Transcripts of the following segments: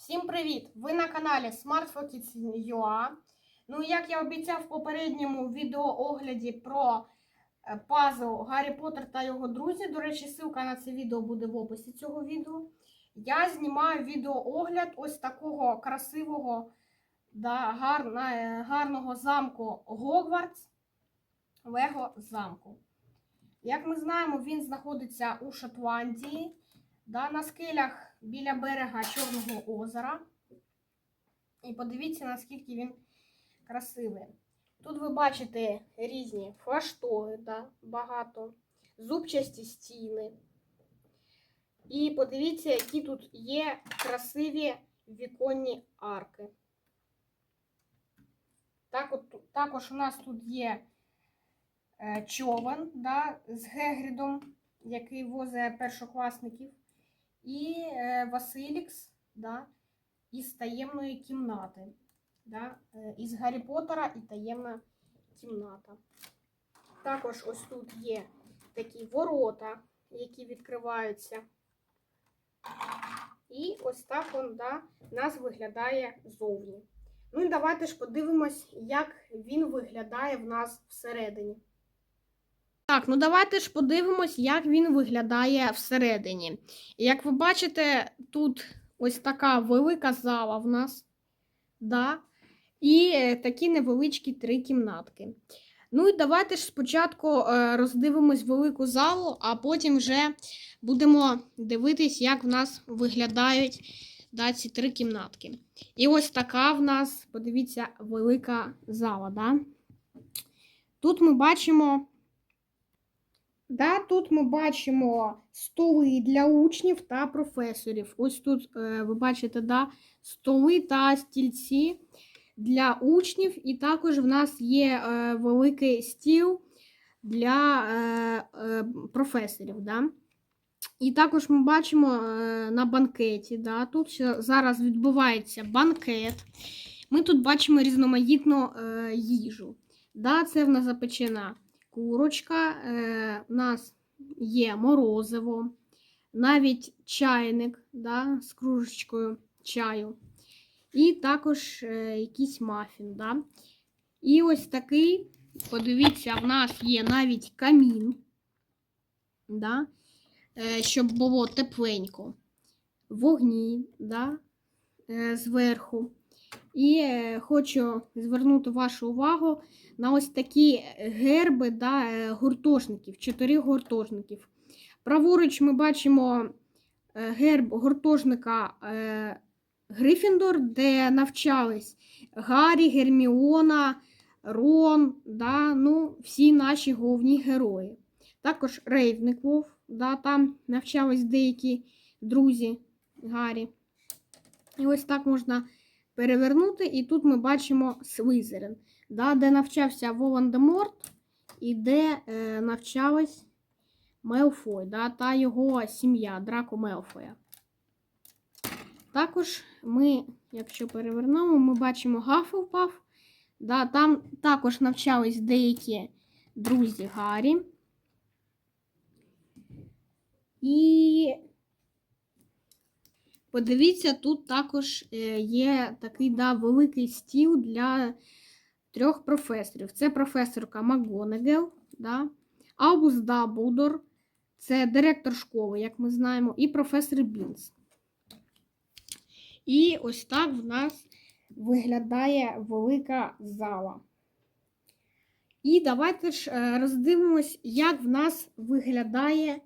Всім привіт! Ви на каналі SmartFocus.ua. Ну, як я обіцяв в попередньому відеоогляді про е, пазл Гаррі Поттер та його друзі. До речі, ссылка на це відео буде в описі цього відео. Я знімаю відеоогляд ось такого красивого, да, гарна, е, гарного замку Гогвартс. Лего замку. Як ми знаємо, він знаходиться у Шотландії, да, на скелях біля берега Чорного озера. І подивіться, наскільки він красивий. Тут ви бачите різні флаштоги, да, багато, зубчасті стіни. І подивіться, які тут є красиві віконні арки. Так от, також у нас тут є е, човен да, з Гегрідом, який возить першокласників. І е, Василікс да, із таємної кімнати. Да, е, із Гаррі Поттера і таємна кімната. Також ось тут є такі ворота, які відкриваються. І ось так он, да, нас виглядає зовні. Ну і давайте ж подивимось, як він виглядає в нас всередині. Так, ну давайте ж подивимось, як він виглядає всередині. Як ви бачите, тут ось така велика зала в нас. Да? І е, такі невеличкі три кімнатки. Ну і давайте ж спочатку е, роздивимось велику залу, а потім вже будемо дивитись, як в нас виглядають да, ці три кімнатки. І ось така в нас, подивіться, велика зала. Да? Тут ми бачимо. Да, тут ми бачимо столи для учнів та професорів. Ось тут е, ви бачите да, столи та стільці для учнів, і також в нас є е, великий стіл для е, професорів. Да? І також ми бачимо на банкеті. Да, Тут зараз відбувається банкет. Ми тут бачимо різноманітну їжу. Да, Це в нас запечена курочка, е, у нас є морозиво, навіть чайник да, з кружечкою чаю. І також е, якийсь мафін. Да. І ось такий, подивіться, в нас є навіть камін, да, е, щоб було тепленько. Вогні да, е, зверху. І е, хочу звернути вашу увагу на ось такі герби да, е, гуртожників, чотирьох гуртожників. Праворуч ми бачимо е, герб гуртожника е, Грифіндор, де навчались Гаррі, Герміона, Рон, да, ну, всі наші головні герої. Також Рейвников, да, там навчались деякі друзі Гаррі. І ось так можна перевернути, і тут ми бачимо Слизерин, да, де навчався Волан-де-Морт і де е, навчалась Мелфой да, та його сім'я Драко Мелфоя. Також ми, якщо перевернемо, ми бачимо Гафлпаф. Да, там також навчались деякі друзі Гаррі. І Подивіться, тут також е, є такий да, великий стіл для трьох професорів. Це професорка Макгонегел, да, Аубус Дамблдор, це директор школи, як ми знаємо, і професор Бінс. І ось так в нас виглядає велика зала. І давайте ж е, роздивимось, як в нас виглядає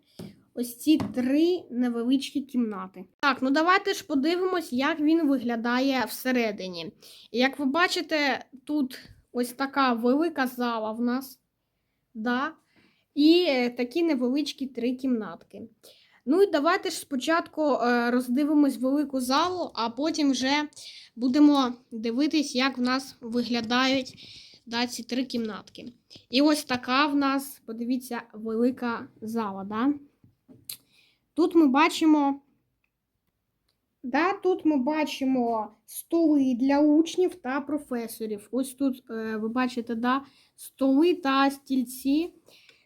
ось ці три невеличкі кімнати. Так, ну давайте ж подивимось, як він виглядає всередині. Як ви бачите, тут ось така велика зала в нас. Да? І е, такі невеличкі три кімнатки. Ну і давайте ж спочатку е, роздивимось велику залу, а потім вже будемо дивитись, як в нас виглядають да, ці три кімнатки. І ось така в нас, подивіться, велика зала. Да? Тут ми бачимо. Да, тут ми бачимо столи для учнів та професорів. Ось тут е, ви бачите да, столи та стільці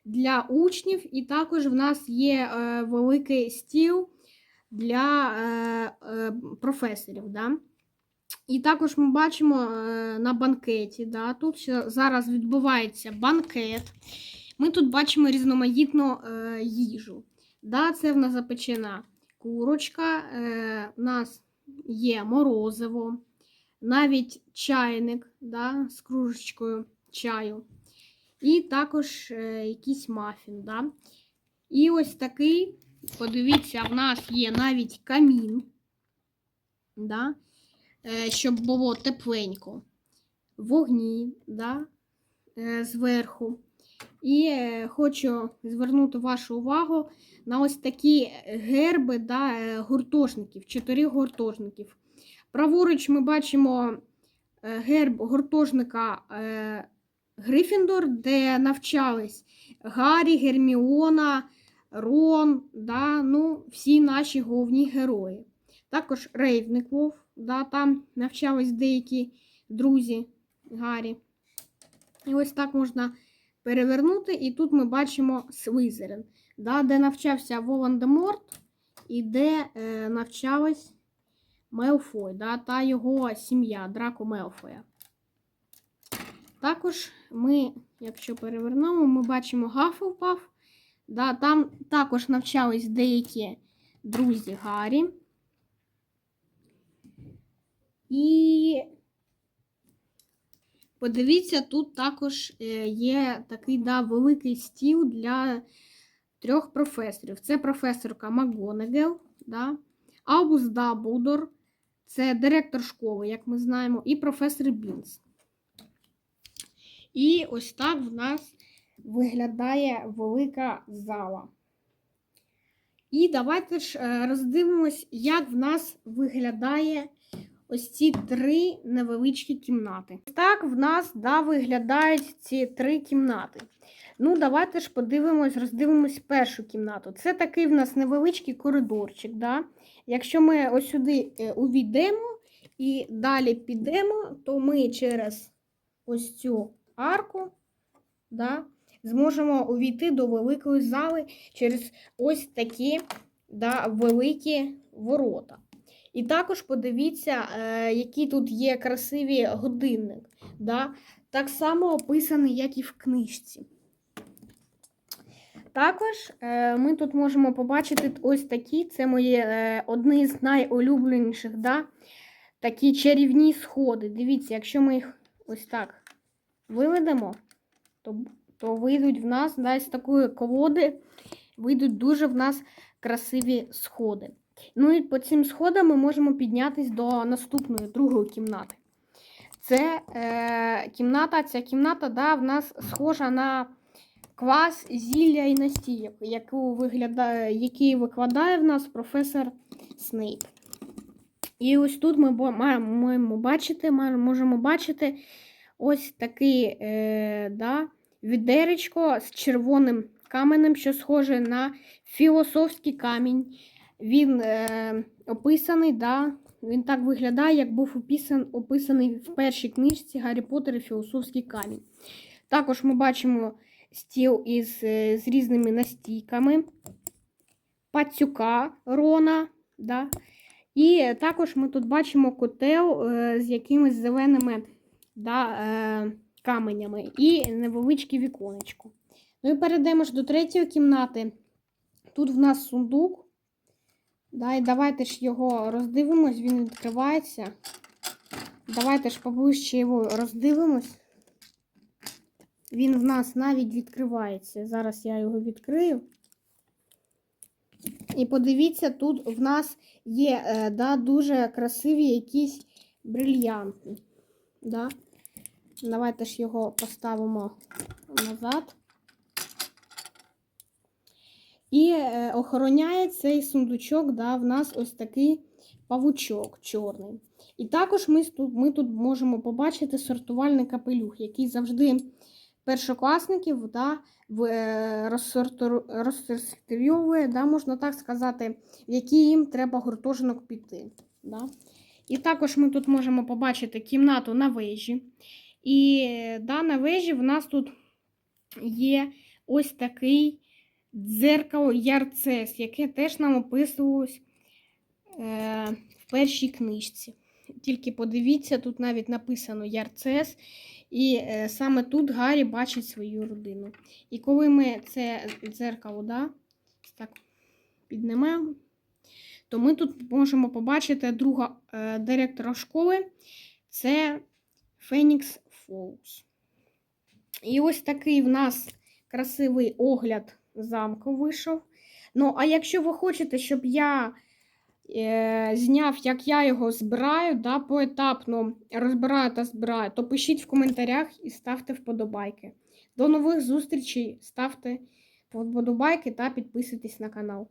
для учнів, і також в нас є е, великий стіл для е, професорів. Да? І також ми бачимо на банкеті. Да? Тут зараз відбувається банкет. Ми тут бачимо різноманітну їжу. Да? Це в нас запечена курочка, е, у нас є морозиво, навіть чайник да? з кружечкою чаю. І також е, якийсь мафін. Да? І ось такий, подивіться, в нас є навіть камін, да? е, щоб було тепленько. Вогні да? е, зверху. І е, хочу звернути вашу увагу на ось такі герби да, е, гуртожників, чотирьох гуртожників. Праворуч ми бачимо е, герб гуртожника Грифіндор, де навчались Гаррі, Герміона, Рон, да, ну, всі наші головні герої. Також Рейвниквов, да, там навчались деякі друзі Гаррі. І ось так можна перевернути, і тут ми бачимо Слизерин, да, де навчався Волан-де-Морт і де е, навчалась Мелфой, да, та його сім'я Драко Мелфоя. Також ми, якщо перевернемо, ми бачимо Гафлпаф. Да, там також навчались деякі друзі Гаррі. І подивіться, тут також е, є такий да, великий стіл для трьох професорів. Це професорка МакГонагел, да, Аубус Дамблдор, це директор школи, як ми знаємо, і професор Бінс. І ось так в нас виглядає велика зала. І давайте ж е, роздивимось, як в нас виглядає ось ці три невеличкі кімнати. Так в нас да, виглядають ці три кімнати. Ну, давайте ж подивимось, роздивимось першу кімнату. Це такий в нас невеличкий коридорчик. Да? Якщо ми ось сюди е, увійдемо і далі підемо, то ми через ось цю арку да, зможемо увійти до великої зали через ось такі да, великі ворота. І також подивіться, е, які тут є красиві годинник. Да? Так само описаний, як і в книжці. Також е, ми тут можемо побачити ось такі, це мої е, одні з найулюбленіших, да? такі чарівні сходи. Дивіться, якщо ми їх ось так виведемо, то, то вийдуть в нас да, з такої колоди, вийдуть дуже в нас красиві сходи. Ну і по цим сходам ми можемо піднятися до наступної другої кімнати. Це е, кімната, ця кімната да, в нас схожа на квас, зілля і настійок, яку виглядає, який викладає в нас професор Снейп. І ось тут ми маємо бачити, можемо бачити ось такий е, да, відеречко з червоним каменем, що схоже на філософський камінь. Він е, описаний, да, він так виглядає, як був описан, описаний в першій книжці Гаррі Поттер і Філософський камінь. Також ми бачимо стіл із, е, з різними настійками, пацюка Рона. Да. І також ми тут бачимо котел е, з якимись зеленими да, е, каменями і невеличке віконечко. Ну і перейдемо ж до третьої кімнати. Тут в нас сундук. Да, давайте ж його роздивимось, він відкривається. Давайте ж поближче його роздивимось. Він в нас навіть відкривається. Зараз я його відкрию. І подивіться, тут в нас є е, да, дуже красиві якісь брильянти. Да? Давайте ж його поставимо назад. І е, охороняє цей сундучок, да, в нас ось такий павучок чорний. І також ми тут, ми тут можемо побачити сортувальний капелюх, який завжди першокласників да, е, розсортовує, да, можна так сказати, в який їм треба гуртожиток піти. Да. І також ми тут можемо побачити кімнату на вежі. І е, да, на вежі в нас тут є ось такий дзеркало ярцес, яке теж нам описувалось е, в першій книжці. Тільки подивіться, тут навіть написано Ярцес, і е, саме тут Гаррі бачить свою родину. І коли ми це дзеркало да, так, піднімемо, то ми тут можемо побачити друга е, директора школи. Це Фенікс Фолкс. І ось такий в нас красивий огляд замку вийшов. Ну, а якщо ви хочете, щоб я е, зняв, як я його збираю, да, поетапно розбираю та збираю, то пишіть в коментарях і ставте вподобайки. До нових зустрічей, ставте вподобайки та підписуйтесь на канал.